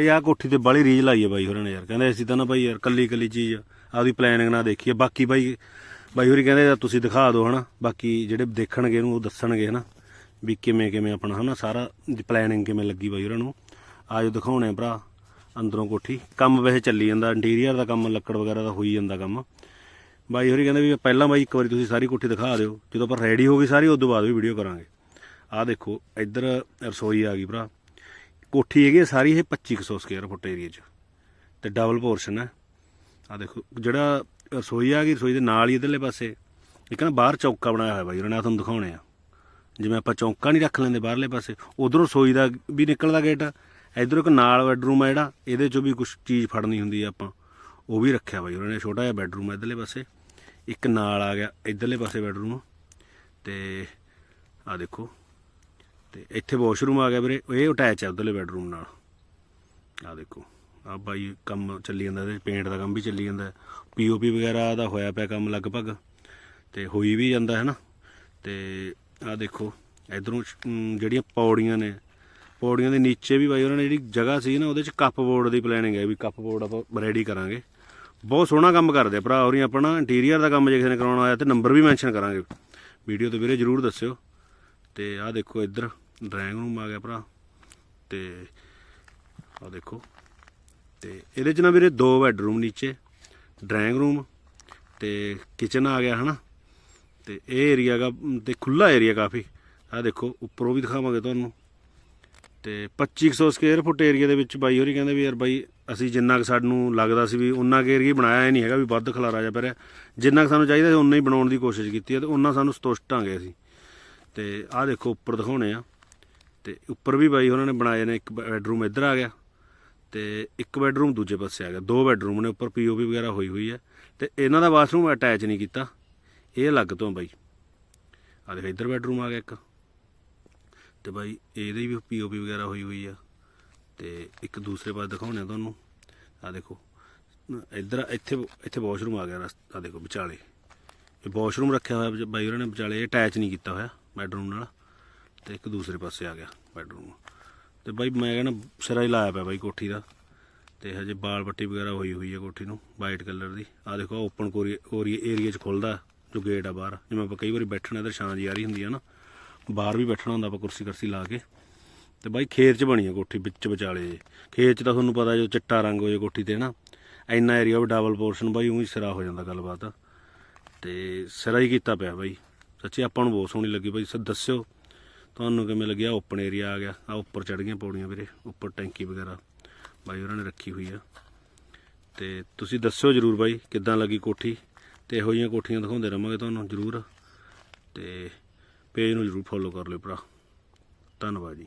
ਇਹ ਆ ਕੋਠੀ ਤੇ ਬਾਲੀ ਰੀਜ ਲਾਈ ਹੈ ਬਾਈ ਹੋਰਾਂ ਨੇ ਯਾਰ। ਕਹਿੰਦੇ ਅਸੀਂ ਤਾਂ ਨਾ ਬਾਈ ਯਾਰ ਕੱਲੀ ਕੱਲੀ ਚੀਜ਼ ਆਪਦੀ ਪਲੈਨਿੰਗ ਨਾਲ ਦੇਖੀਏ। ਬਾਕੀ ਬਾਈ ਬਾਈ ਹੋਰੀ ਕਹਿੰਦੇ ਯਾਰ ਤੁਸੀਂ ਦਿਖਾ ਦਿਓ ਹਨਾ। ਬਾਕੀ ਜਿਹੜੇ ਦੇਖਣਗੇ ਇਹਨੂੰ ਉਹ ਦੱਸਣਗੇ ਹਨਾ, ਵੀ ਕਿਵੇਂ ਕਿਵੇਂ ਆਪਣਾ ਹਨਾ, ਸਾਰਾ ਪਲੈਨਿੰਗ ਕਿਵੇਂ ਲੱਗੀ ਬਾਈ ਹੋਰਾਂ ਨੂੰ। ਆਜੋ ਦਿਖਾਉਣੇ ਆ ਭਰਾ, ਅੰਦਰੋਂ ਕੋਠੀ। ਕੰਮ ਵੈਸੇ ਚੱਲੀ ਜਾਂਦਾ ਇੰਟੀਰੀਅਰ ਦਾ ਕੰਮ, ਲੱਕੜ ਵਗੈਰਾ ਦਾ ਹੋਈ ਜਾਂਦਾ ਕੰਮ। ਬਾਈ ਹੋਰੀ ਕਹਿੰਦੇ ਵੀ ਪਹਿਲਾਂ ਬਾਈ ਇੱਕ ਵਾਰੀ ਤੁਸੀਂ ਸਾਰੀ ਕੋਠੀ ਦਿਖਾ ਦਿਓ। ਜਦੋਂ ਆਪਾਂ ਰੈਡੀ ਹੋ ਗਈ ਸਾਰੀ ਉਸ ਤੋਂ ਬਾਅਦ ਵੀ ਵੀਡੀਓ ਕਰਾਂਗੇ। ਆਹ ਦੇਖੋ, ਇੱਧਰ ਰਸੋਈ ਆ ਗਈ ਭਰਾ। ਕੋਠੀ ਹੈਗੀ ਆ ਸਾਰੀ, ਇਹ 2500 ਸਕੁਅਰ ਫੁੱਟ ਏਰੀਆ 'ਚ। ਤੇ ਡਬਲ ਪੋਰਸ਼ਨ ਹੈ ਆ ਦੇਖੋ, ਜਿਹੜਾ ਰਸੋਈ ਆ ਗਈ, ਰਸੋਈ ਦੇ ਨਾਲ ਹੀ ਇਧਰਲੇ ਪਾਸੇ। ਇੱਕ ਨਾ ਬਾਹਰ ਚੌਕਾ ਬਣਾਇਆ ਹੋਇਆ ਬਾਈ ਉਹਨਾਂ ਨੇ ਤੁਹਾਨੂੰ ਦਿਖਾਉਣੇ ਆ। ਜਿਵੇਂ ਆਪਾਂ ਚੌਂਕਾ ਨਹੀਂ ਰੱਖ ਲੈਂਦੇ ਬਾਹਰਲੇ ਪਾਸੇ, ਉਧਰੋਂ ਰਸੋਈ ਦਾ ਵੀ ਨਿਕਲਦਾ ਗੇਟ ਇਧਰ ਇੱਕ ਨਾਲ ਬੈਡਰੂਮ ਆ ਜਿਹੜਾ, ਇਹਦੇ 'ਚੋਂ ਵੀ ਕੁਝ ਚੀਜ਼ ਫੜਨੀ ਹੁੰਦੀ ਆ ਆਪਾਂ। ਉਹ ਵੀ ਰੱਖਿਆ ਬਾਈ, ਉਹਨਾਂ ਨੇ ਛੋਟਾ ਜਿਹਾ ਬੈਡਰੂਮ ਆ ਇਧਰਲੇ ਪਾਸੇ। ਇੱਕ ਨਾਲ ਆ ਗਿਆ, ਇਧਰਲੇ ਪਾਸੇ ਬੈਡਰੂਮ ਤੇ ਆ ਦੇਖੋ ਤੇ ਇੱਥੇ ਵਾਸ਼ਰੂਮ ਆ ਗਿਆ ਵੀਰੇ, ਇਹ ਅਟੈਚ ਹੈ ਉਧਰਲੇ ਬੈਡਰੂਮ ਨਾਲ। ਆ ਦੇਖੋ ਆ ਬਾਈ ਕੰਮ ਚੱਲੀ ਜਾਂਦਾ ਤੇ ਪੇਂਟ ਦਾ ਕੰਮ ਵੀ ਚੱਲੀ ਜਾਂਦਾ। ਪੀਓਪੀ ਵਗੈਰਾ ਦਾ ਹੋਇਆ ਪਿਆ ਕੰਮ ਲਗਭਗ, ਤੇ ਹੋਈ ਵੀ ਜਾਂਦਾ ਹੈ ਨਾ। ਤੇ ਆ ਦੇਖੋ, ਇਧਰੋਂ ਜਿਹੜੀਆਂ ਪੌੜੀਆਂ ਨੇ, ਪੌੜੀਆਂ ਦੇ ਨੀਚੇ ਵੀ ਬਾਈ ਉਹਨਾਂ ਨੇ ਜਿਹੜੀ ਜਗ੍ਹਾ ਸੀ ਨਾ, ਉਹਦੇ ਚ ਕੱਪ ਬੋਰਡ ਦੀ ਪਲੈਨਿੰਗ ਹੈ ਵੀ ਕੱਪ ਬੋਰਡ ਆਪਾਂ ਰੈਡੀ ਕਰਾਂਗੇ। ਬਹੁਤ ਸੋਹਣਾ ਕੰਮ ਕਰਦੇ ਆ ਭਰਾ ਹੋਰੀ ਆਪਣਾ ਇੰਟੀਰੀਅਰ ਦਾ ਕੰਮ ਜੇ ਕਿਸੇ ਨੇ ਕਰਾਉਣਾ ਹੋਇਆ ਤੇ ਨੰਬਰ ਵੀ ਮੈਂਸ਼ਨ ਕਰਾਂਗੇ। ਵੀਡੀਓ ਤੇ ਵੀਰੇ ਜਰੂਰ ਦੱਸਿਓ। ਤੇ ਆਹ ਦੇਖੋ ਇੱਧਰ ਡਰਾਇੰਗ ਰੂਮ ਆ ਗਿਆ ਭਰਾ। ਤੇ ਆਹ ਦੇਖੋ। ਤੇ ਇਹਦੇ ਚ ਨਾ ਵੀਰੇ ਦੋ ਬੈਡਰੂਮ ਨੀਚੇ, ਡਰਾਇੰਗ ਰੂਮ ਤੇ ਕਿਚਨ ਆ ਗਿਆ, ਹਨਾ? ਤੇ ਇਹ ਏਰੀਆ ਦਾ ਤੇ ਖੁੱਲਾ ਏਰੀਆ ਕਾਫੀ। ਆਹ ਦੇਖੋ, ਉੱਪਰੋਂ ਵੀ ਦਿਖਾਵਾਂਗੇ ਤੁਹਾਨੂੰ। ਤੇ 2500 ਸਕੁਅਰ ਫੁੱਟ ਏਰੀਆ ਦੇ ਵਿੱਚ ਬਾਈ ਹੋਰੀ ਕਹਿੰਦੇ ਵੀ ਯਾਰ ਬਾਈ, ਅਸੀਂ ਜਿੰਨਾ ਕੁ ਸਾਨੂੰ ਲੱਗਦਾ ਸੀ ਵੀ ਉਹਨਾਂ ਕੁ ਏਰੀਆ ਬਣਾਇਆ ਹੀ ਨਹੀਂ ਹੈਗਾ ਵੀ ਵੱਧ ਖਲਾਰਾ ਜਾ ਪਿਆ ਜਿੰਨਾ ਕੁ ਸਾਨੂੰ ਚਾਹੀਦਾ ਸੀ ਉਨਾ ਹੀ ਬਣਾਉਣ ਦੀ ਕੋਸ਼ਿਸ਼ ਕੀਤੀ ਹੈ ਤੇ ਉਹਨਾਂ ਸਾਨੂੰ ਸੰਤੁਸ਼ਟ ਆਂਗੇ ਅਸੀਂ। ਤੇ ਆਹ ਦੇਖੋ ਉੱਪਰ ਦਿਖਾਉਣੇ ਆ। ਤੇ ਉੱਪਰ ਵੀ ਬਾਈ ਉਹਨਾਂ ਨੇ ਬਣਾਏ ਨੇ, ਇੱਕ ਬੈਡਰੂਮ ਇੱਧਰ ਆ ਗਿਆ ਤੇ ਇੱਕ ਬੈਡਰੂਮ ਦੂਜੇ ਪਾਸੇ ਆ ਗਿਆ। ਦੋ ਬੈਡਰੂਮ ਨੇ ਉੱਪਰ ਪੀਓਪੀ ਵਗੈਰਾ ਹੋਈ ਹੋਈ ਹੈ ਤੇ ਇਹਨਾਂ ਦਾ ਬਾਥਰੂਮ ਅਟੈਚ ਨਹੀਂ ਕੀਤਾ। ਇਹ ਅਲੱਗ ਤੋਂ ਬਾਈ। ਆ ਦੇਖ ਇੱਧਰ ਬੈਡਰੂਮ ਆ ਗਿਆ ਇੱਕ। ਤੇ ਬਾਈ ਇਹਦੇ ਵੀ ਪੀਓਪੀ ਵਗੈਰਾ ਹੋਈ ਹੋਈ ਆ। ਤੇ ਇੱਕ ਦੂਸਰੇ ਪਾਸੇ ਦਿਖਾਉਣੇ ਆ ਤੁਹਾਨੂੰ। ਆ ਦੇਖੋ। ਇੱਧਰ ਇੱਥੇ ਇੱਥੇ ਵਾਸ਼ਰੂਮ ਆ ਗਿਆ ਆ ਦੇਖੋ ਵਿਚਾਲੇ। ਇਹ ਵਾਸ਼ਰੂਮ ਰੱਖਿਆ ਹੋਇਆ ਬਾਈ ਉਹਨਾਂ ਨੇ। ਵਿਚਾਲੇ ਅਟੈਚ ਨਹੀਂ ਕੀਤਾ ਹੋਇਆ। ਬੈਡਰੂਮ ਨਾਲ ਤੇ ਇੱਕ ਦੂਸਰੇ ਪਾਸੇ ਆ ਗਿਆ ਬੈਡਰੂਮ ਤੇ ਬਾਈ ਮੈਂ ਕਹਿੰਦਾ ਸਿਰਾ ਹੀ ਲਾਇਆ ਪਿਆ ਬਾਈ ਕੋਠੀ ਦਾ ਤੇ ਹਜੇ ਬਾਲ ਪੱਟੀ ਵਗੈਰਾ ਹੋਈ ਹੋਈ ਹੈ ਕੋਠੀ ਨੂੰ ਵਾਈਟ ਕਲਰ ਦੀ। ਆ ਦੇਖੋ ਓਪਨ ਕੋਰੀ ਏਰੀਆ 'ਚ ਖੁੱਲਦਾ ਜੋ ਗੇਟ ਆ ਬਾਹਰ। ਜਿਵੇਂ ਆਪਾਂ ਕਈ ਵਾਰੀ ਬੈਠਣਾ ਤੇ ਛਾਂ ਜੀ ਆ ਰਹੀ ਹੁੰਦੀ ਆ ਨਾ, ਬਾਹਰ ਵੀ ਬੈਠਣਾ ਹੁੰਦਾ ਆਪਾਂ ਕੁਰਸੀ ਕਰਸੀ ਲਾ ਕੇ। ਤੇ ਬਾਈ ਖੇਤ 'ਚ ਬਣੀ ਆ ਕੋਠੀ ਵਿੱਚ ਵਿਚਾਲੇ। ਜੇ ਖੇਤ 'ਚ ਤਾਂ ਤੁਹਾਨੂੰ ਪਤਾ ਜੋ ਚਿੱਟਾ ਰੰਗ ਹੋ ਜੇ ਕੋਠੀ ਤੇ ਨਾ, ਇੰਨਾ ਏਰੀਆ ਵੀ ਡਬਲ ਪੋਰਸ਼ਨ ਬਾਈ ਉਹੀ ਸਿਰਾ ਹੋ ਜਾਂਦਾ ਗੱਲਬਾਤ। ਤੇ ਸਿਰਾ ਹੀ ਕੀਤਾ ਪਿਆ ਬਾਈ। ਸੱਚੀ ਆਪਾਂ ਨੂੰ ਬਹੁਤ ਸੋਹਣੀ ਲੱਗੀ ਬਾਈ ਸਰ ਦੱਸਿਓ, ਤੁਹਾਨੂੰ ਕਿਵੇਂ ਲੱਗਿਆ ਓਪਨ ਏਰੀਆ ਆ ਗਿਆ। ਆ ਉੱਪਰ ਚੜ ਗਈਆਂ ਪੌੜੀਆਂ ਵੀਰੇ, ਉੱਪਰ ਟੈਂਕੀ ਵਗੈਰਾ। ਬਾਈ ਉਹਨਾਂ ਨੇ ਰੱਖੀ ਹੋਈ ਆ। ਤੇ ਤੁਸੀਂ ਦੱਸਿਓ ਜਰੂਰ ਬਾਈ, ਕਿੱਦਾਂ ਲੱਗੀ ਕੋਠੀ? ਤੇ ਇਹੋ ਜਿਹੀਆਂ ਕੋਠੀਆਂ ਦਿਖਾਉਂਦੇ ਰਵਾਂਗੇ ਤੁਹਾਨੂੰ ਜਰੂਰ। ਤੇ ਪੇਜ ਨੂੰ ਜਰੂਰ ਫੋਲੋ ਕਰ ਲਿਓ ਭਰਾ। ਧੰਨਵਾਦ ਜੀ।